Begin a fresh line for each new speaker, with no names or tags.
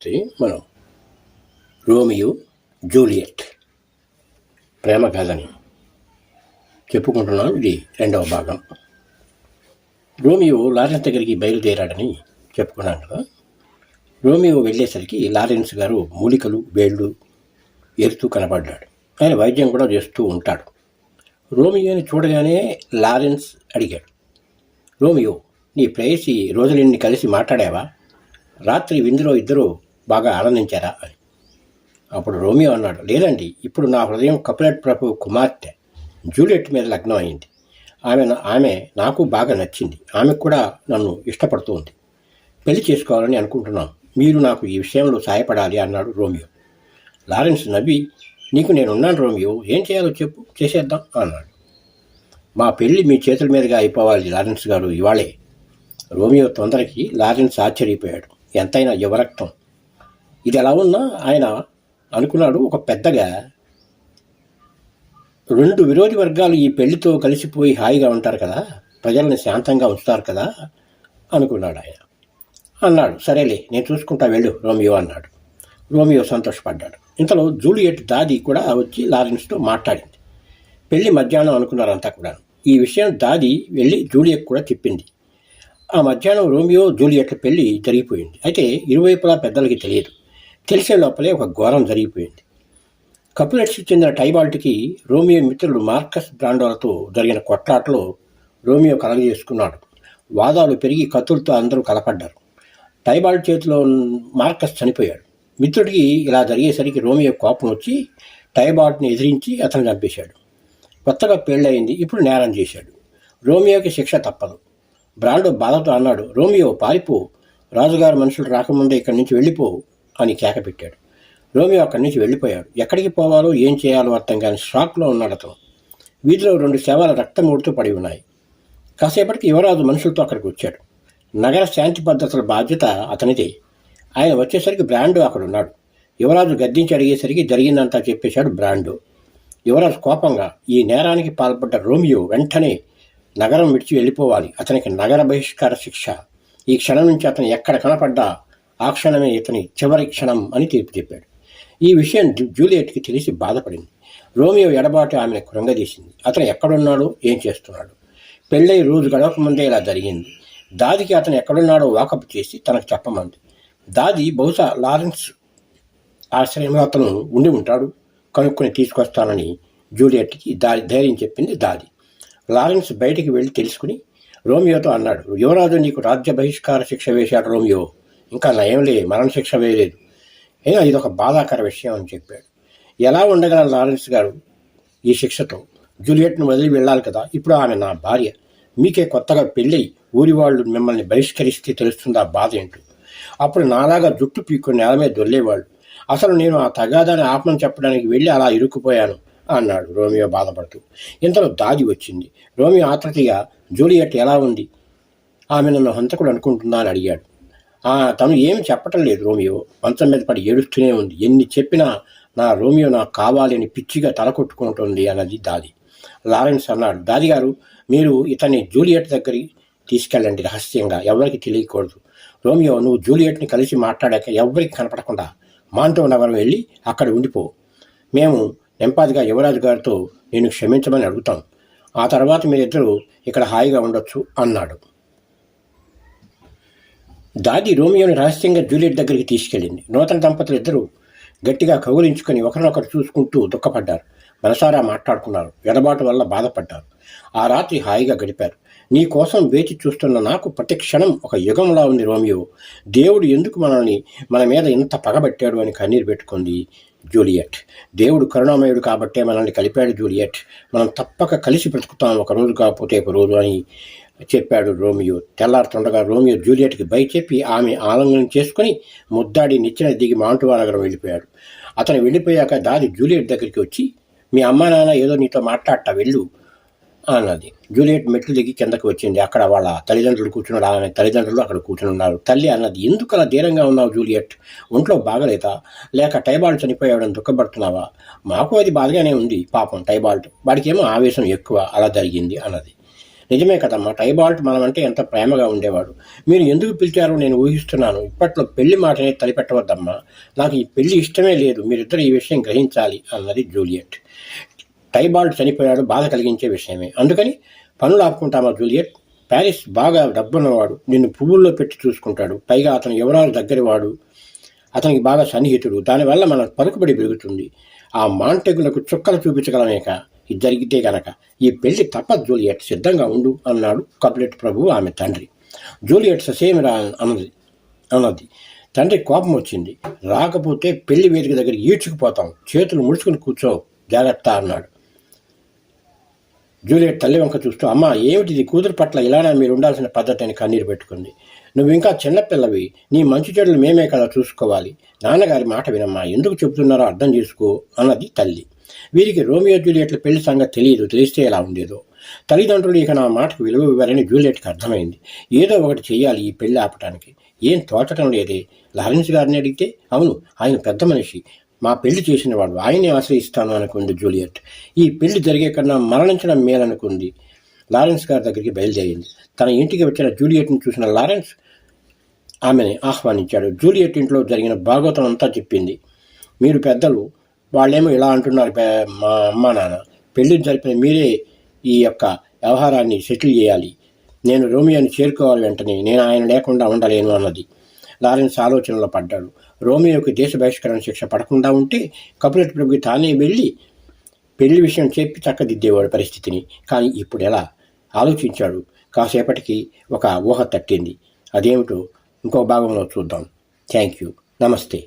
వస్తే మనం Romeo Juliet. ప్రేమ కథని చెప్పుకుంటున్నాం ఇది రెండవ భాగం. రోమియో లారెన్స్ దగ్గరికి బయలుదేరాడని చెప్పుకున్నాను కదా. రోమియో వెళ్ళేసరికి లారెన్స్ గారు మూలికలు వేళ్ళు ఎరుతూ కనపడ్డాడు ఆయన వైద్యం కూడా చేస్తూ ఉంటాడు. రోమియోని చూడగానే లారెన్స్ అడిగాడు రోమియో నీ ప్రేయసి రోజులిన్ని కలిసి మాట్లాడావా? రాత్రి విందులో ఇద్దరు బాగా ఆనందించారా అని. అప్పుడు రోమియో అన్నాడు లేదండి ఇప్పుడు నా హృదయం కపిలట్ ప్రభు కుమార్తె జూలియట్ మీద లగ్నం అయింది. ఆమె ఆమె నాకు బాగా నచ్చింది. ఆమె కూడా నన్ను ఇష్టపడుతుంది. పెళ్ళి చేసుకోవాలని అనుకుంటున్నాం మీరు నాకు ఈ విషయంలో సహాయపడాలి అన్నాడు రోమియో. లారెన్స్ నవ్వి నీకు నేనున్నాను రోమియో. ఏం చేయాలో చెప్పు చేసేద్దాం అన్నాడు. మా పెళ్ళి మీ చేతుల మీదుగా అయిపోవాలి లారెన్స్ గారు ఇవాళే. రోమియో తొందరకి లారెన్స్ ఆశ్చర్యపోయాడు. ఎంతైనా యువరక్తం. ఇది ఎలా ఉన్నా ఆయన అనుకున్నాడు ఒక పెద్దగా రెండు విరోధి వర్గాలు ఈ పెళ్ళితో కలిసిపోయి హాయిగా ఉంటారు కదా ప్రజల్ని శాంతంగా ఉంచుతారు కదా అనుకున్నాడు ఆయన. అన్నాడు సరేలే నేను చూసుకుంటా వెళ్ళు రోమియో అన్నాడు. రోమియో సంతోషపడ్డాడు. ఇంతలో జూలియట్ దాది కూడా వచ్చి లారెన్స్తో మాట్లాడింది. పెళ్ళి మధ్యాహ్నం అనుకున్నారంతా కూడా ఈ విషయం దాది వెళ్ళి జూలియట్ కూడా చెప్పింది ఆ మధ్యాహ్నం రోమియో జూలియట్ల పెళ్ళి జరిగిపోయింది. అయితే ఇరువైపులా పెద్దలకి తెలియదు. తెలిసే లోపలే ఒక ఘోరం జరిగిపోయింది. కపులెట్స్కి చెందిన టైబాల్ట్కి రోమియో మిత్రుడు మార్కస్ బ్రాండోలతో జరిగిన కొట్లాటలో రోమియో కలగజేసుకున్నాడు. వాదాలు పెరిగి కత్తులతో అందరూ కలపడ్డారు. టైబాల్ట్ చేతిలో మార్కస్ చనిపోయాడు. మిత్రుడికి ఇలా జరిగేసరికి రోమియో కోపం వచ్చి టైబాల్ట్ని ఎదిరించి అతను చంపేశాడు. కొత్తగా పెళ్ళయింది ఇప్పుడు నేరం చేశాడు. రోమియోకి శిక్ష తప్పదు. బ్రాండో బాధతో అన్నాడు రోమియో పారిపో. రాజుగారు మనుషులు రాకముందే ఇక్కడి నుంచి వెళ్ళిపోవు అని కేకపెట్టాడు. రోమియో అక్కడి నుంచి వెళ్ళిపోయాడు. ఎక్కడికి పోవాలో ఏం చేయాలో అర్థం కాని షాక్లో ఉన్నాడు అతను. వీధిలో రెండు శవాల రక్తమూడుతూ పడి ఉన్నాయి. కాసేపటికి యువరాజు మనుషులతో అక్కడికి వచ్చాడు. నగర శాంతి భద్రతల బాధ్యత అతనిదే. ఆయన వచ్చేసరికి బ్రాండు అక్కడ ఉన్నాడు. యువరాజు గద్దించి అడిగేసరికి జరిగిందంతా చెప్పేశాడు బ్రాండు. యువరాజు కోపంగా ఈ నేరానికి పాల్పడ్డ రోమియో వెంటనే నగరం విడిచి వెళ్ళిపోవాలి. అతనికి నగర బహిష్కార శిక్ష. ఈ క్షణం నుంచి అతను ఎక్కడ కనపడ్డా ఆ క్షణమే ఇతని చివరి క్షణం అని తీర్పు చెప్పాడు. ఈ విషయం జూలియట్కి తెలిసి బాధపడింది. రోమియో ఎడబాటు ఆమెను కృంగదీసింది. అతను ఎక్కడున్నాడో? ఏం చేస్తున్నాడు? పెళ్ళై రోజు గడవక ముందే ఇలా జరిగింది. దాదికి అతను ఎక్కడున్నాడో వాకప్ చేసి తనకు చెప్పమంది. దాది బహుశా లారెన్స్ ఆశ్రయంలో అతను ఉండి ఉంటాడు. కనుక్కొని తీసుకొస్తానని జూలియట్కి దారి ధైర్యం చెప్పింది దాది. లారెన్స్ బయటికి వెళ్ళి తెలుసుకుని రోమియోతో అన్నాడు యువరాజు నీకు రాజ్య బహిష్కార శిక్ష వేశాడు రోమియో. ఇంకా నయం లేదు మరణశిక్ష వేయలేదు. అయినా ఇది ఒక బాధాకర విషయం అని చెప్పాడు. ఎలా ఉండగల లారెన్స్ గారు ఈ శిక్షతో? జూలియట్ను వదిలి వెళ్ళాలి కదా ఇప్పుడు ఆమె నా భార్య. మీకే కొత్తగా పెళ్ళై ఊరి వాళ్ళు మిమ్మల్ని బహిష్కరిస్తే తెలుస్తుందా బాధ ఏంటో? అప్పుడు నాలాగా జుట్టు పీక్కుని నేల మీద దొల్లేవాళ్ళు. అసలు నేను ఆ తగాదాన్ని ఆపమని చెప్పడానికి వెళ్ళి అలా ఇరుక్కుపోయాను అన్నాడు రోమియో బాధపడుతూ. ఇంతలో దాది వచ్చింది. రోమియో ఆతృతిగా జూలియట్ ఎలా ఉంది? ఆమె నన్ను హంతకుడు అనుకుంటుందా అని అడిగాడు. తను ఏమి చెప్పటం లేదు రోమియో. మంచం మీద పడి ఏడుస్తూనే ఉంది. ఎన్ని చెప్పినా నా రోమియో నాకు కావాలని పిచ్చిగా తల కొట్టుకుంటుంది అన్నది దాది. లారెన్స్ అన్నాడు దాది గారు మీరు ఇతన్ని జూలియట్ దగ్గరికి తీసుకెళ్ళండి రహస్యంగా. ఎవరికి తెలియకూడదు. రోమియో నువ్వు జూలియట్ని కలిసి మాట్లాడాక ఎవరికి కనపడకుండా మాంటో నగరం వెళ్ళి అక్కడ ఉండిపో. మేము నెంపాదిగా యువరాజు గారితో నేను క్షమించమని అడుగుతాం. ఆ తర్వాత మీరిద్దరూ ఇక్కడ హాయిగా ఉండొచ్చు అన్నాడు. దాది రోమియోని రహస్యంగా జూలియట్ దగ్గరికి తీసుకెళ్ళింది. నూతన దంపతులు ఇద్దరు గట్టిగా కౌగులించుకొని ఒకరినొకరు చూసుకుంటూ దుఃఖపడ్డారు. మనసారా మాట్లాడుకున్నారు. ఎడబాటు వల్ల బాధపడ్డారు. ఆ రాత్రి హాయిగా గడిపారు. నీ కోసం వేచి చూస్తున్న నాకు ప్రతి క్షణం ఒక యుగంలా ఉంది రోమియో. దేవుడు ఎందుకు మనల్ని మన మీద ఇంత పగబట్టాడు అని కన్నీరు పెట్టుకుంది జూలియట్. దేవుడు కరుణామయుడు కాబట్టే మనల్ని కలిపాడు జూలియట్. మనం తప్పక కలిసి బ్రతుకుతాం ఒక రోజు కాకపోతే ఒక రోజు అని చెప్పాడు రోమియో. తెల్లారుతుండగా రోమియో జూలియట్కి బయ చెప్పి ఆమె ఆలంగనం చేసుకుని ముద్దాడి నిచ్చెన దిగి మాంటువా నగరం వెళ్ళిపోయాడు. అతను వెళ్ళిపోయాక దాది జూలియట్ దగ్గరికి వచ్చి మీ అమ్మా నాన్న ఏదో నీతో మాట్లాడట వెళ్ళు అన్నది. జూలియట్ మెట్లు దిగి కిందకి వచ్చింది. అక్కడ వాళ్ళ తల్లిదండ్రులు కూర్చున్నాడు ఆమె తల్లిదండ్రులు అక్కడ కూర్చుని ఉన్నారు. తల్లి అన్నది. ఎందుకు అలా ధీరంగా ఉన్నావు జూలియట్? ఒంట్లో బాగలేదా? లేక టైబాల్ట్ చనిపోయాడని దుఃఖపడుతున్నావా? మాకు అది బాధగానే ఉంది. పాపం టైబాల్ట్. వాడికేమో ఆవేశం ఎక్కువ. అలా జరిగింది అన్నది. నిజమే కదమ్మా. టైబాల్ట్ మనమంటే ఎంత ప్రేమగా ఉండేవాడు. మీరు ఎందుకు పిలిచారో నేను ఊహిస్తున్నాను. ఇప్పట్లో పెళ్ళి మాటనే తలిపెట్టవద్దమ్మా. నాకు ఈ పెళ్ళి ఇష్టమే లేదు. మీరిద్దరు ఈ విషయం గ్రహించాలి అన్నది జూలియట్. టైబాల్ట్ చనిపోయాడు. బాధ కలిగించే విషయమే. అందుకని పనులు ఆపుకుంటామా జూలియట్? ప్యారిస్ బాగా డబ్బున్నవాడు. నిన్ను పువ్వుల్లో పెట్టి చూసుకుంటాడు. పైగా అతను ఎవరాలు దగ్గరవాడు. అతనికి బాగా సన్నిహితుడు. దానివల్ల మన పలుకుబడి పెరుగుతుంది. ఆ మాంటెగులకు చుక్కలు చూపించగలమేక? జరిగితే గనక ఈ పెళ్ళి తప్పదు జూలియట్ సిద్ధంగా ఉండు అన్నాడు కపులెట్ ప్రభు ఆమె తండ్రి. జూలియట్ ససేమిరా అన్నది అన్నది. తండ్రి కోపం వచ్చింది. రాకపోతే పెళ్ళి వేదిక దగ్గర ఈడ్చుకుపోతాం. చేతులు ముడుచుకుని కూర్చో జాగ్రత్త అన్నాడు. జూలియట్ తల్లి వంక చూస్తూ అమ్మ ఏమిటిది కూతురు పట్ల ఇలానే మీరు ఉండాల్సిన పద్ధతి అని కన్నీరు పెట్టుకుంది. నువ్వు ఇంకా చిన్నపిల్లవి నీ మంచి చెడులు మేమే కదా చూసుకోవాలి. నాన్నగారి మాట వినమ్మా ఎందుకు చెబుతున్నారో అర్థం చేసుకో అన్నది తల్లి. వీరికి రోమియో జూలియట్ల పెళ్ళి సంగతి తెలియదు తెలిస్తే ఎలా ఉండేదో. తల్లిదండ్రులు ఇక నా మాటకు విలువ ఇవ్వాలని జూలియట్కి అర్థమైంది. ఏదో ఒకటి చేయాలి ఈ పెళ్ళి ఆపటానికి. ఏం తోచటం లేదే? లారెన్స్ గారిని అడిగితే అవును ఆయన పెద్ద మనిషి. మా పెళ్ళి చేసిన వాడు ఆయనే ఆశ్రయిస్తాను అనుకుంది జూలియట్. ఈ పెళ్ళి జరిగే కన్నా మరణించడం మేలనుకుంది. లారెన్స్ గారి దగ్గరికి బయలుదేరింది. తన ఇంటికి వచ్చిన జూలియట్ని చూసిన లారెన్స్ ఆమెని ఆహ్వానించాడు. జూలియట్ ఇంట్లో జరిగిన భాగవతం అంతా చెప్పింది. మీరు పెద్దలు వాళ్ళేమో ఇలా అంటున్నారు మా అమ్మ నాన్న. పెళ్ళి జరిపిన మీరే ఈ యొక్క వ్యవహారాన్ని సెటిల్ చేయాలి. నేను రోమియోని చేరుకోవాలి వెంటనే. నేను ఆయన లేకుండా ఉండలేను అన్నది. లారెన్స్ ఆలోచనలో పడ్డాడు. రోమియోకి దేశ బహిష్కరణ శిక్ష పడకుండా ఉంటే కపులెట్ ప్రభుకి తానే వెళ్ళి పెళ్ళి విషయం చెప్పి చక్కదిద్దేవాడు పరిస్థితిని. కానీ ఇప్పుడు ఎలా? ఆలోచించాడు. కాసేపటికి ఒక ఊహ తట్టింది. అదేమిటో ఇంకో భాగంలో చూద్దాం. Thank you. నమస్తే.